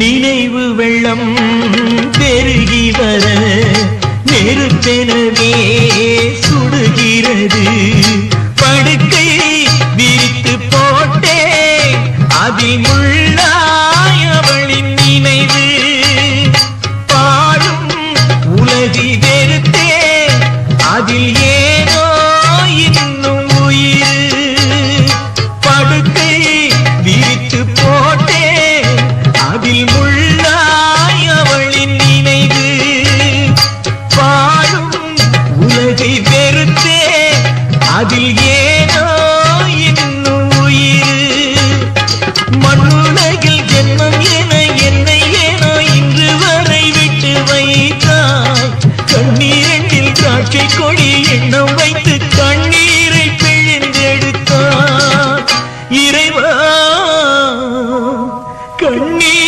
நினைவு வெள்ளம் பெருகி வர நெருப்பெனவே சுடுகிறது. படுக்கை விரித்து போட்டே அதிமுள்ள அதில் ஏனோ இன்னும் உயிர்? மண்ணுலகில் ஜென்மம் என என்னை ஏனோ இன்று வரை விட்டு வைத்தாய் கண்ணீரண்டில் காட்சி கொடி எண்ணம் வைத்து கண்ணீரை பிழிந்தெடுத்தார் இறைவா கண்ணீர்